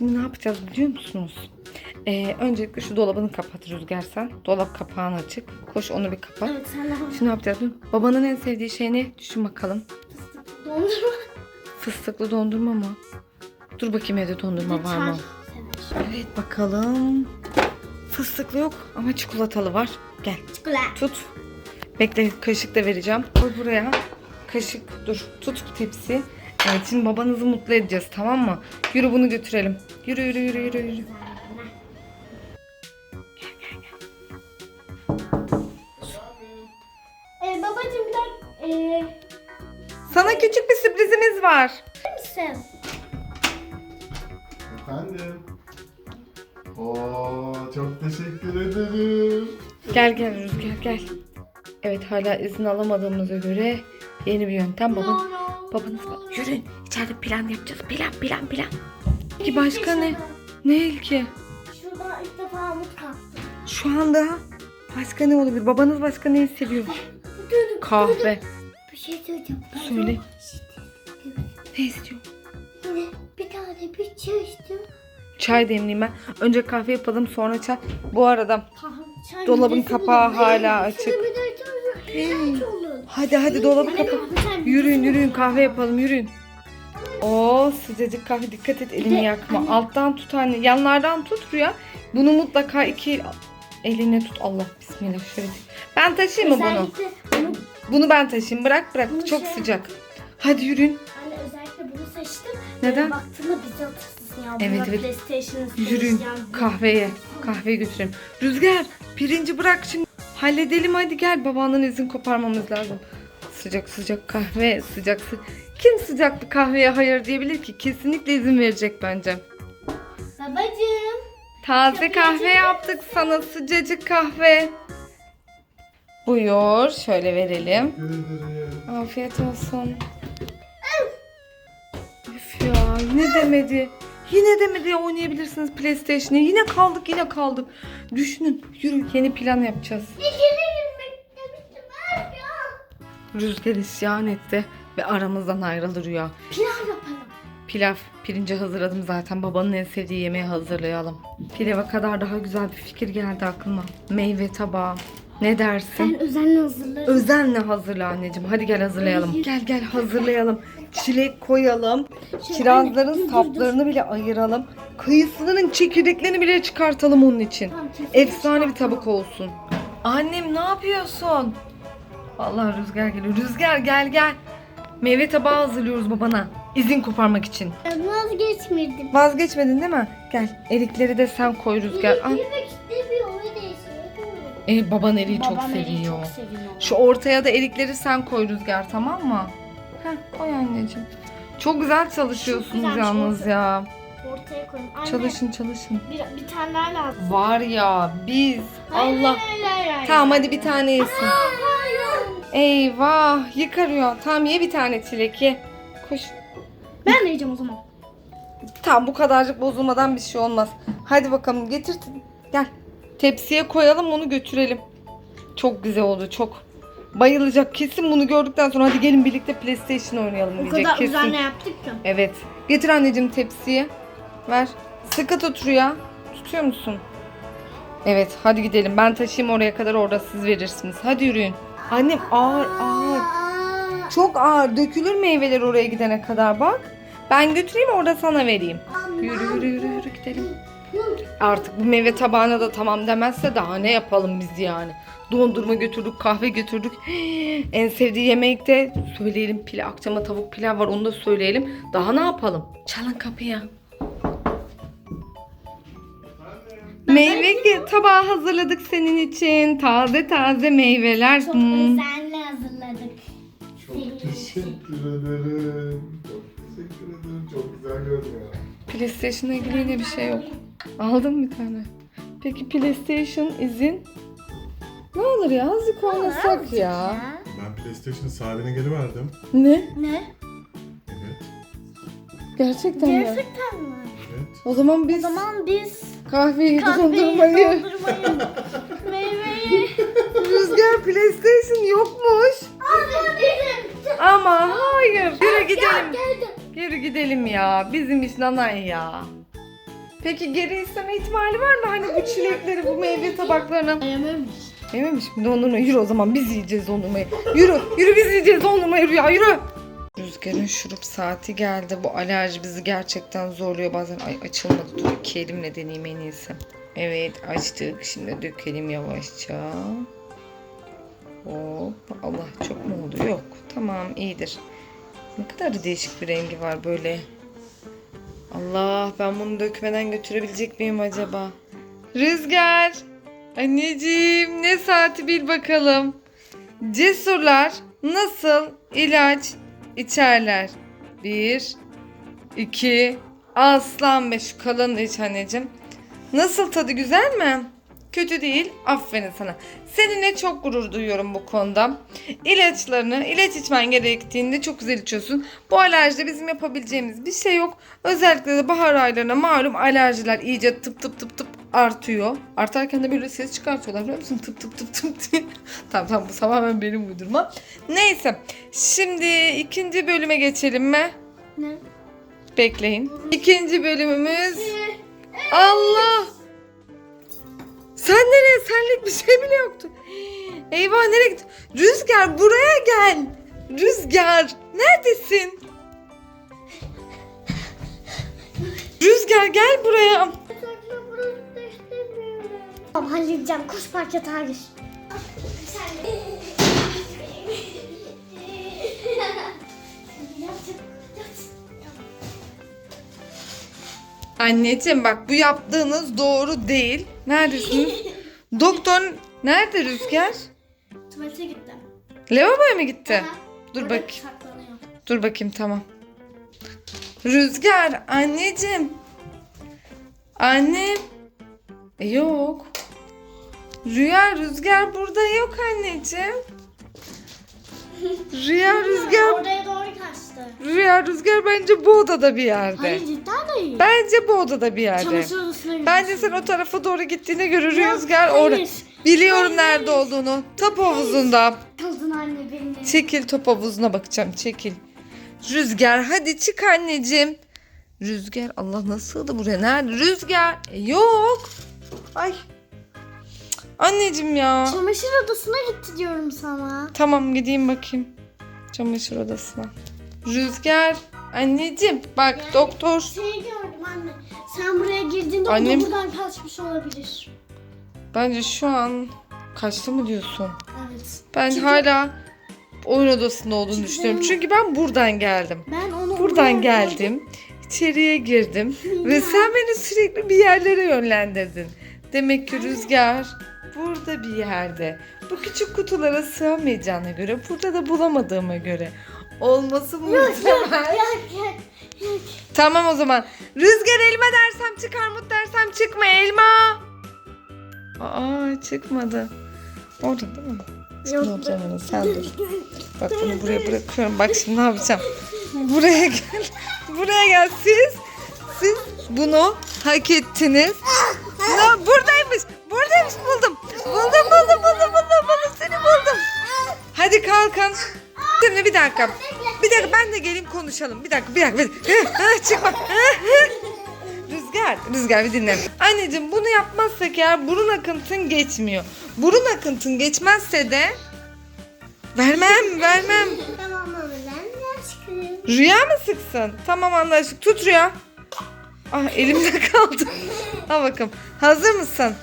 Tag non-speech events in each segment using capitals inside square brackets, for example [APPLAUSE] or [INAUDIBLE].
Şimdi ne yapacağız biliyor musunuz? Ee, öncelikle şu dolabını kapat Rüzgar sen. Dolap kapağını açık. Koş onu bir kapat. Evet sen de Şimdi ne yapacağız? biliyor musun? Babanın en sevdiği şey ne? Düşün bakalım. dondurma. Fıstıklı dondurma mı? Dur bakayım evde dondurma var mı? Sever. Evet bakalım. Fıstıklı yok ama çikolatalı var. Gel Çikolata. tut. Bekle kaşık da vereceğim. Koy buraya. Kaşık dur tut tepsi. Evet şimdi babanızı mutlu edeceğiz tamam mı? Yürü bunu götürelim. Yürü yürü yürü yürü. yürü. Ee, babacığım bir dakika. Ee, Sana küçük bir sürprizimiz var. misin? Efendim. Oo, çok teşekkür ederim. Gel gel Rüzgar gel. Evet hala izin alamadığımıza göre yeni bir yöntem baban. Babanız yürüyün içeride plan yapacağız. Plan plan plan. Ki başka ne? Ne ilki? Şurada ilk defa umut kalktı. Şu anda başka ne olabilir? Babanız başka ne hissediyor? Kahve. Bir şey söyleyeceğim. Söyle. Ne istiyor? Yine bir tane bir çay istiyorum. Çay demleyeyim ben. Önce kahve yapalım sonra çay. Bu arada Kahve, çay Dolabın kapağı hala açık. bir de çay- İğrenç olur. Hadi hadi dolabı Anne, kapa. kahve, çay midesi Yürüyün yürüyün kahve yapalım yürüyün. Oo sıcacık kahve dikkat et elini yakma. Alttan tut anne. Yanlardan tut Rüya. Bunu mutlaka iki eline tut. Allah bismillah şöyle. Ben taşıyayım mı bunu? Özellikle bunu, Bunu ben taşıyayım. Bırak bırak. Bunu Çok şey- sıcak. Hadi yürüyün. anne özellikle bunu seçtim. Neden? Atırsın ya. Evet, evet. PlayStation Yürüyün kahveye. Kahveye götürelim. Rüzgar pirinci bırak şimdi. Halledelim hadi gel. Babanın izin koparmamız lazım. Sıcak sıcak kahve sıcak sı Kim sıcak bir kahveye hayır diyebilir ki? Kesinlikle izin verecek bence. Babacığım. Taze kahve yaptık sana sıcacık kahve. Buyur şöyle verelim. Afiyet olsun. Üf ya yine demedi. Yine demedi oynayabilirsiniz PlayStation'ı. Yine kaldık yine kaldık. Düşünün yürü yeni plan yapacağız. Rüzgar isyan etti ve aramızdan ayrılır Rüya. Pilav yapalım. Pilav, pirinci hazırladım zaten. Babanın en sevdiği yemeği hazırlayalım. Pilava kadar daha güzel bir fikir geldi aklıma. Meyve tabağı. Ne dersin? Ben özenle hazırlarım. Özenle hazırla anneciğim. Hadi gel hazırlayalım. Gel gel hazırlayalım. Çilek koyalım. Kirazların saplarını bile ayıralım. Kıyısının çekirdeklerini bile çıkartalım onun için. Tamam, Efsane bir tabak olsun. Annem ne yapıyorsun? Vallahi Rüzgar geliyor. Rüzgar gel gel. Meyve tabağı hazırlıyoruz babana. İzin koparmak için. Vazgeçmedim. Vazgeçmedin değil mi? Gel erikleri de sen koy Rüzgar. Al. Yemek istemiyor. E, baban eriği çok Babam eriği seviyor. çok seviyor. Şu ortaya da erikleri sen koy Rüzgar tamam mı? Heh koy anneciğim. Çok güzel çalışıyorsunuz güzel, çok yalnız ya. Ortaya koyun. Anne, Çalışın çalışın. Bir, bir tane daha lazım. Var ya biz Hayır, Allah. hayır, hayır, hayır. Tamam hadi bir tane yesin. Hayır. Eyvah yıkarıyor. Tamam ye bir tane çilek ye. Koş. Ben de yiyeceğim o zaman. Tamam bu kadarcık bozulmadan bir şey olmaz. Hadi bakalım getir. Gel. Tepsiye koyalım onu götürelim. Çok güzel oldu çok. Bayılacak kesin bunu gördükten sonra hadi gelin birlikte PlayStation oynayalım O diyecek kadar kesin. özenle yaptık ki. Evet. Getir anneciğim tepsiyi. Ver. Sıkı tut Rüya. Tutuyor musun? Evet hadi gidelim. Ben taşıyayım oraya kadar orada siz verirsiniz. Hadi yürüyün. Annem ağır ağır. Çok ağır. Dökülür meyveler oraya gidene kadar bak. Ben götüreyim orada sana vereyim. Yürü yürü yürü yürü gidelim. Artık bu meyve tabağına da tamam demezse daha ne yapalım biz yani. Dondurma götürdük, kahve götürdük. [GASPS] En sevdiği yemek de söyleyelim pilav, akşama tavuk pilav var onu da söyleyelim. Daha ne yapalım? Çalın kapıya. Meyve tabağı hazırladık senin için. Taze taze meyveler. Çok Hmm. özenle hazırladık. Çok teşekkür ederim. Çok teşekkür ederim. Çok güzel görünüyor. PlayStation'la ilgili yine bir şey yok. Aldım bir tane. Peki PlayStation izin? Ne olur ya azıcık oynasak ya. Ben PlayStation'ın sahibine geri verdim. Ne? Ne? Evet. Gerçekten mi? Gerçekten mi? Evet. O zaman O biz zaman biz kahveyi kahveyi, dondurmayı dondurmayı, [LAUGHS] meyveyi... Rüzgar PlayStation yokmuş. Ama hayır. Yürü gidelim. Geldim. Yürü gidelim ya. Bizim iş nanay ya. Peki geri isteme ihtimali var mı? Hani bu çilekleri, bu meyve tabaklarını. Yememiş. Yememiş mi? Dondurma yürü o zaman biz yiyeceğiz dondurmayı. Yürü, yürü biz yiyeceğiz dondurmayı Rüya yürü. Rüzgarın şurup saati geldi. Bu alerji bizi gerçekten zorluyor bazen. Ay açılmadı. Dur iki elimle deneyeyim en iyisi. Evet açtık. Şimdi dökelim yavaşça. Hop. Allah çok mu oldu? Yok. Tamam iyidir. Ne kadar da değişik bir rengi var böyle. Allah ben bunu dökmeden götürebilecek miyim acaba? Rüzgar. Anneciğim ne saati bil bakalım. Cesurlar nasıl ilaç içerler? Bir, iki, aslan beş. Şu kalanını iç anneciğim. Nasıl tadı güzel mi? Kötü değil. Aferin sana. Seninle çok gurur duyuyorum bu konuda. İlaçlarını ilaç içmen gerektiğinde çok güzel içiyorsun. Bu alerjide bizim yapabileceğimiz bir şey yok. Özellikle de bahar aylarına malum alerjiler iyice tıp tıp tıp tıp artıyor. Artarken de böyle ses çıkartıyorlar biliyor musun? Tıp tıp tıp tıp diye. [LAUGHS] tamam tamam bu tamamen benim uydurma. Neyse. Şimdi ikinci bölüme geçelim mi? Ne? Bekleyin. İkinci bölümümüz... Allah! Sen nereye? Senlik bir şey bile yoktu. Eyvah nereye gitti? Rüzgar buraya gel. Rüzgar neredesin? Rüzgar gel buraya. Tamam halledeceğim. Kuş parça tarih. Anneciğim bak bu yaptığınız doğru değil. Neredesiniz? Doktor nerede Rüzgar? Tuvalete gittim. Lavaboya mı gitti? Dur Orada bakayım. Saklanıyor. Dur bakayım tamam. Rüzgar anneciğim. Annem. E, yok. Rüya Rüzgar burada yok anneciğim. Rüya Rüzgar kaçtı. Rüya Rüzgar bence bu odada bir yerde. Hayır cidden değil. Bence bu odada bir yerde. Çamaşır odasına gitti. Bence sen o tarafa doğru gittiğine göre Rüzgar hayır. orada. Biliyorum Hayır. nerede olduğunu. Top havuzunda. Kıldın anne beni. Çekil top havuzuna bakacağım çekil. Rüzgar hadi çık anneciğim. Rüzgar Allah nasıl sığdı buraya? Nerede? Rüzgar. E, yok. Ay. Cık, Anneciğim ya. Çamaşır odasına gitti diyorum sana. Tamam gideyim bakayım. Çamaşır odasına. Rüzgar. Anneciğim bak doktor. Şey gördüm anne. Sen buraya girdiğinde Annem- buradan kaçmış olabilir. Bence şu an kaçtı mı diyorsun? Evet. Ben Çünkü- hala oyun odasında olduğunu Çünkü düşünüyorum. benim- Çünkü ben buradan geldim. Ben onu Buradan geldim. içeriye girdim. Ve sen beni sürekli bir yerlere yönlendirdin. Demek ki rüzgar burada bir yerde. Bu küçük kutulara sığamayacağına göre burada da bulamadığıma göre. Olması muhtemel. Yok yok. yok. Tamam o zaman. Rüzgar elma dersem çık armut dersem çıkma elma. Aa çıkmadı. Orada değil mi? Yok. O zaman sen dur. Bak bunu buraya bırakıyorum. Bak şimdi ne yapacağım. Buraya gel. Buraya gel. Siz siz bunu hak ettiniz. Ya buradaymış. Buradaymış buldum. Buldum buldum buldum buldum buldum. Seni buldum. Hadi kalkın. Şimdi bir dakika. Bir dakika ben de geleyim konuşalım. Bir dakika bir dakika. Bir dakika. Çıkma. Rüzgar, Rüzgar bir dinle. Anneciğim bunu yapmazsak eğer burun akıntın geçmiyor. Burun akıntın geçmezse de vermem, vermem. Tamam ama ben. Rüya mı sıksın? Tamam anlaştık. Tut Rüya. Ah elimde [LAUGHS] kaldı. Al bakalım. Hazır mısın?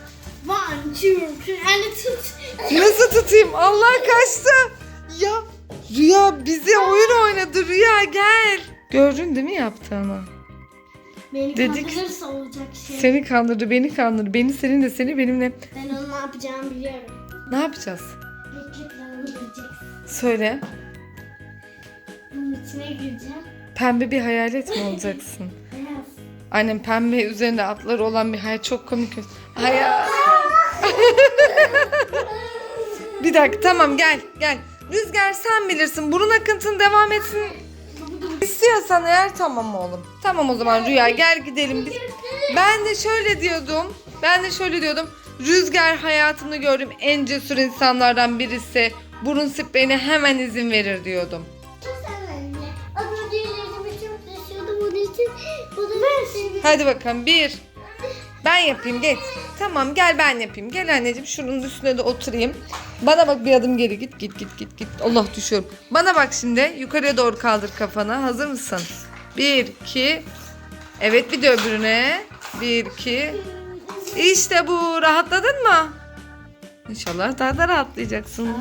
One, two, three. Anne tut. Nasıl tutayım? Allah kaçtı. Ya Rüya bize oyun oynadı. Rüya gel. Gördün değil mi yaptığını? Beni Dedik. kandırırsa olacak şey. Seni kandırdı, beni kandırdı. Beni seninle, seni benimle. Ben onun ne yapacağımı biliyorum. Ne yapacağız? Bekle planını göreceksin. Söyle. Bunun içine gireceğim. Pembe bir hayalet mi olacaksın? [LAUGHS] Beyaz. Annem pembe üzerinde atları olan bir hayal çok komik. Hayal. [LAUGHS] bir dakika tamam gel gel. Rüzgar sen bilirsin. Burun akıntın devam etsin. İstiyorsan eğer tamam oğlum. Tamam o zaman Rüya gel gidelim biz. Ben de şöyle diyordum. Ben de şöyle diyordum. Rüzgar hayatımda gördüğüm en cesur insanlardan birisi. Burun spreyine hemen izin verir diyordum. Hadi bakalım. Bir, Ben yapayım geç. Tamam gel ben yapayım. Gel anneciğim şunun üstüne de oturayım. Bana bak bir adım geri git git git git git. Allah düşüyorum. Bana bak şimdi yukarıya doğru kaldır kafanı. Hazır mısın? Bir iki. Evet bir de öbürüne. Bir iki. İşte bu. Rahatladın mı? İnşallah daha da rahatlayacaksın.